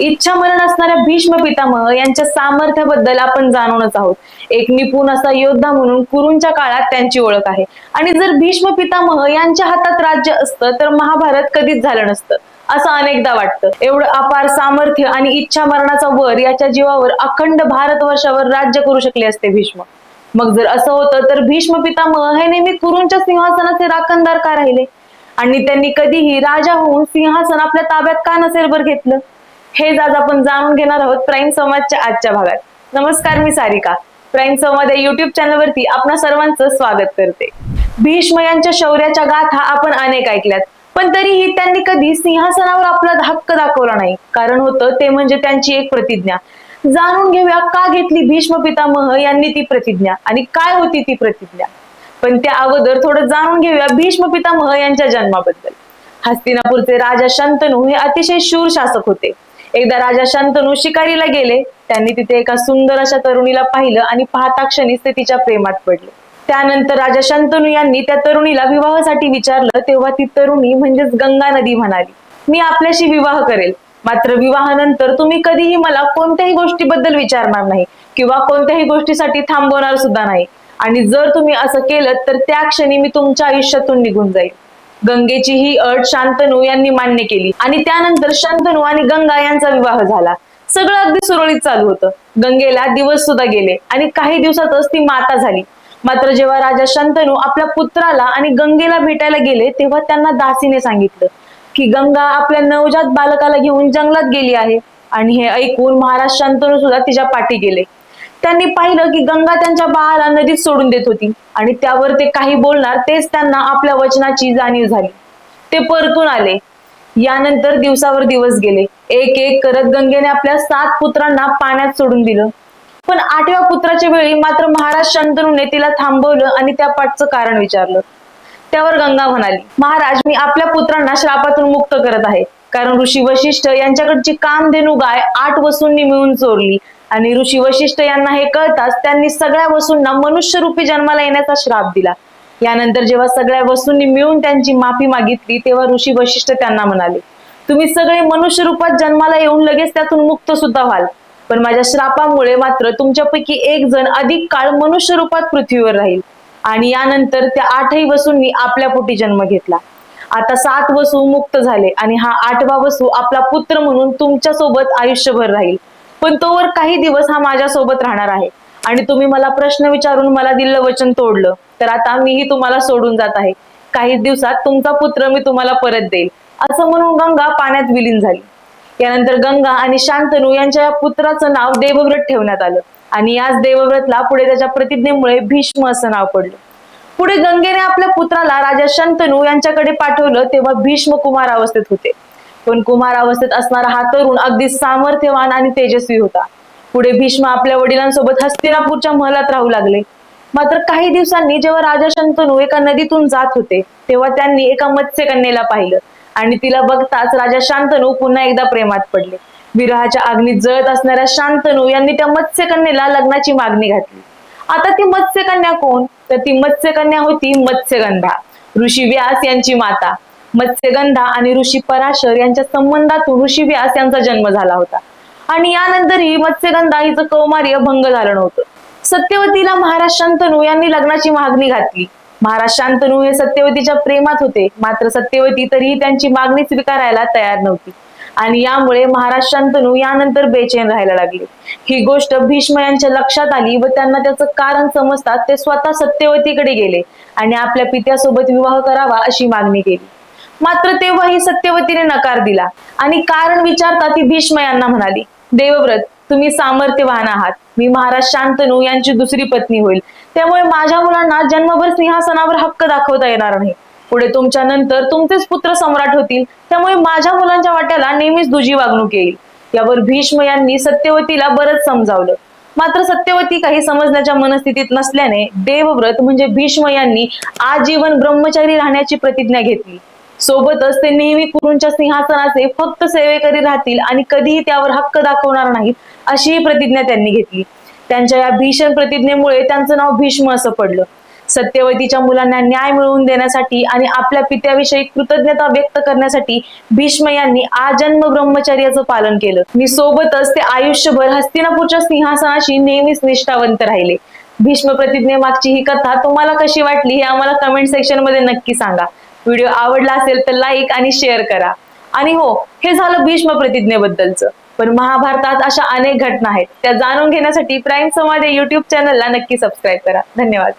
इच्छा मरण असणाऱ्या भीष्म पितामह यांच्या सामर्थ्याबद्दल आपण जाणूनच आहोत. एक निपुण असा योद्धा म्हणून कुरूंच्या काळात त्यांची ओळख आहे. आणि जर भीष्म पितामह यांच्या हातात राज्य असतं तर महाभारत कधीच झालं नसतं असं अनेकदा वाटतं. एवढं अपार सामर्थ्य आणि इच्छा मरणाचा वर याच्या जीवावर अखंड भारतवर्षावर राज्य करू शकले असते भीष्म. मग जर असं होतं तर भीष्म पितामह हे नेहमी कुरूंच्या सिंहासनाचे राखणदार का राहिले? आणि त्यांनी कधीही राजा होऊन सिंहासन आपल्या ताब्यात का नसेल बरं घेतलं? हेच आज आपण जाणून घेणार आहोत प्राईम संवादच्या आजच्या भागात. नमस्कार मी सारिका. प्राईम संवाद या युट्यूब चॅनलवरती आपणा सर्वांचं स्वागत करते. भीष्म यांच्या शौर्याच्या गाथा आपण अनेक ऐकल्यात पण तरीही त्यांनी कधी सिंहासनावर आपला हक्क दाखवला नाही. कारण होतं ते म्हणजे त्यांची एक प्रतिज्ञा. जाणून घेऊया का घेतली भीष्म पितामह यांनी ती प्रतिज्ञा आणि काय होती ती प्रतिज्ञा. पण त्या अगोदर थोडं जाणून घेऊया भीष्म पितामह यांच्या जन्माबद्दल. हस्तिनापूरचे राजा शंतनू हे अतिशय शूर शासक होते. एकदा राजा शांतनू शिकारीला गेले. त्यांनी तिथे एका सुंदर अशा तरुणीला पाहिलं आणि पाहता क्षणीच ते तिच्या प्रेमात पडले. त्यानंतर राजा शांतनु यांनी त्या तरुणीला विवाहासाठी विचारलं तेव्हा ती तरुणी म्हणजेच गंगा नदी म्हणाली मी आपल्याशी विवाह करेल. मात्र विवाहानंतर तुम्ही कधीही मला कोणत्याही गोष्टीबद्दल विचारणार नाही किंवा कोणत्याही गोष्टीसाठी थांबवणार सुद्धा नाही. आणि जर तुम्ही असं केलं तर त्या क्षणी मी तुमच्या आयुष्यातून निघून जाईल. गंगेची ही अट शांतनू यांनी मान्य केली. आणि त्यानंतर शांतनू आणि गंगा यांचा विवाह झाला. सगळं अगदी सुरळीत चालू होतं. गंगेला दिवस सुद्धा गेले आणि काही दिवसातच ती माता झाली. मात्र जेव्हा राजा शंतनू आपल्या पुत्राला आणि गंगेला भेटायला गेले तेव्हा त्यांना दासीने सांगितलं की गंगा आपल्या नवजात बालकाला घेऊन जंगलात गेली आहे. आणि हे ऐकून महाराज शंतनू सुद्धा तिच्या पाठी गेले. त्यांनी पाहिलं की गंगा त्यांच्या बाळाला नदीत सोडून देत होती. आणि त्यावर ते काही बोलणार तेच त्यांना आपल्या वचनाची जाणीव झाली. ते परतून आले. यानंतर दिवसावर दिवस गेले. एक एक करत गंगेने आपल्या सात पुत्रांना पाण्यात सोडून दिलं. पण आठव्या पुत्राच्या वेळी मात्र महाराज शंतनूने तिला थांबवलं आणि त्या पाठचं कारण विचारलं. त्यावर गंगा म्हणाली महाराज मी आपल्या पुत्रांना श्रापातून मुक्त करत आहे. कारण ऋषी वशिष्ठ यांच्याकडची कामधेनू गाय आठ वसूंनी मिळून चोरली. आणि ऋषी वशिष्ठ यांना हे कळताच त्यांनी सगळ्या वसूंना मनुष्य रूपी जन्माला येण्याचा श्राप दिला. यानंतर जेव्हा सगळ्या वस्तूंनी मिळून त्यांची माफी मागितली तेव्हा ऋषी वशिष्ठ त्यांना म्हणाले तुम्ही सगळे मनुष्य रूपात जन्माला येऊन लगेच त्यातून मुक्त सुद्धा व्हाल. पण माझ्या श्रापामुळे मात्र तुमच्यापैकी एक जण अधिक काळ मनुष्य रूपात पृथ्वीवर राहील. आणि यानंतर त्या आठही वसूंनी आपल्या पोटी जन्म घेतला. आता सात वसू मुक्त झाले आणि हा आठवा वसू आपला पुत्र म्हणून तुमच्यासोबत आयुष्यभर राहील. पण तोवर काही दिवस हा माझ्या सोबत राहणार आहे. आणि तुम्ही मला प्रश्न विचारून मला दिलं वचन तोडलं तर आता मीही तुम्हाला सोडून जात आहे. काही दिवसात तुमचा पुत्र मी तुम्हाला परत देईल. असं म्हणून गंगा पाण्यात विलीन झाली. यानंतर गंगा आणि शांतनू यांच्या या पुत्राचं नाव देवव्रत ठेवण्यात आलं. आणि याच देवव्रतला पुढे त्याच्या प्रतिज्ञेमुळे भीष्म असं नाव पडलं. पुढे गंगेने आपल्या पुत्राला राजा शंतनू यांच्याकडे पाठवलं तेव्हा भीष्म कुमार अवस्थेत होते. पण कुमार अवस्थेत असणारा हा तरुण अगदी सामर्थ्यवान आणि तेजस्वी होता. पुढे भीष्म आपल्या वडिलांसोबत हस्तिनापूरच्या महलात राहू लागले. मात्र काही दिवसांनी जेव्हा राजा शंतनू एका नदीतून जात होते तेव्हा त्यांनी एका मत्स्यकन्येला पाहिलं आणि तिला बघताच राजा शांतनू पुन्हा एकदा प्रेमात पडले. विरहाच्या अग्नीत जळत असणाऱ्या शांतनू यांनी त्या मत्स्यकन्येला लग्नाची मागणी घातली. आता ती मत्स्यकन्या कोण? तर ती मत्स्यकन्या होती मत्स्यगंधा ऋषी व्यास यांची माता. मत्स्यगंधा आणि ऋषी पराशर यांच्या संबंधातून ऋषी व्यास यांचा जन्म झाला होता. आणि यानंतरही मत्स्यगंधा हिचं कौमार्य भंग झालं नव्हतं. सत्यवतीला महाराज शांतनू यांनी लग्नाची मागणी घातली. महाराज शांतनू हे सत्यवतीच्या प्रेमात होते. मात्र सत्यवती तरीही त्यांची मागणी स्वीकारायला तयार नव्हती. आणि यामुळे महाराज शांतनू यानंतर बेचैन राहायला लागले. ही गोष्ट भीष्म यांच्या लक्षात आली व त्यांना त्याचं कारण समजतात ते स्वतः सत्यवतीकडे गेले आणि आपल्या पित्यासोबत विवाह करावा अशी मागणी केली. मात्र तेव्हाही सत्यवतीने नकार दिला. आणि कारण विचारता ती भीष्म यांना म्हणाली देवव्रत तुम्ही सामर्थ्यवान आहात. मी महाराज शांतनू यांची दुसरी पत्नी होईल. त्यामुळे माझ्या मुलांना जन्मभर सिंहासनावर हक्क दाखवता येणार नाही. पुढे तुमच्या नंतर तुमचेच पुत्र सम्राट होतील. त्यामुळे माझ्या मुलांच्या वाट्याला नेहमीच दुजी वागणूक येईल. यावर भीष्म यांनी सत्यवतीला बरंच समजावलं. मात्र सत्यवती काही समजण्याच्या मनस्थितीत नसल्याने देवव्रत म्हणजे भीष्म यांनी आजीवन ब्रह्मचारी राहण्याची प्रतिज्ञा घेतली. सोबतच ते नेहमी कुरूंच्या सिंहासनाचे फक्त सेवेकरी राहतील आणि कधीही त्यावर हक्क दाखवणार नाहीत अशीही प्रतिज्ञा त्यांनी घेतली. त्यांच्या या भीषण प्रतिज्ञेमुळे त्यांचं नाव भीष्म असं पडलं. सत्यवतीच्या मुलांना न्याय मिळवून देण्यासाठी आणि आपल्या पित्याविषयी कृतज्ञता व्यक्त करण्यासाठी भीष्म यांनी आजन्म ब्रह्मचर्याचं पालन केलं. मी सोबतच ते आयुष्यभर हस्तिनापूरच्या सिंहासनाशी नेहमीच निष्ठावंत राहिले. भीष्म प्रतिज्ञेमागची ही कथा तुम्हाला कशी वाटली हे आम्हाला कमेंट सेक्शनमध्ये नक्की सांगा. व्हिडिओ आवडला असेल तर लाईक आणि शेअर करा. आणि हो हे झालं भीष्म प्रतिज्ञेबद्दलचं. पण महाभारतात अशा अनेक घटना आहेत. त्या जाणून घेण्यासाठी प्राईम समाज या युट्यूब चॅनलला नक्की सबस्क्राईब करा. धन्यवाद.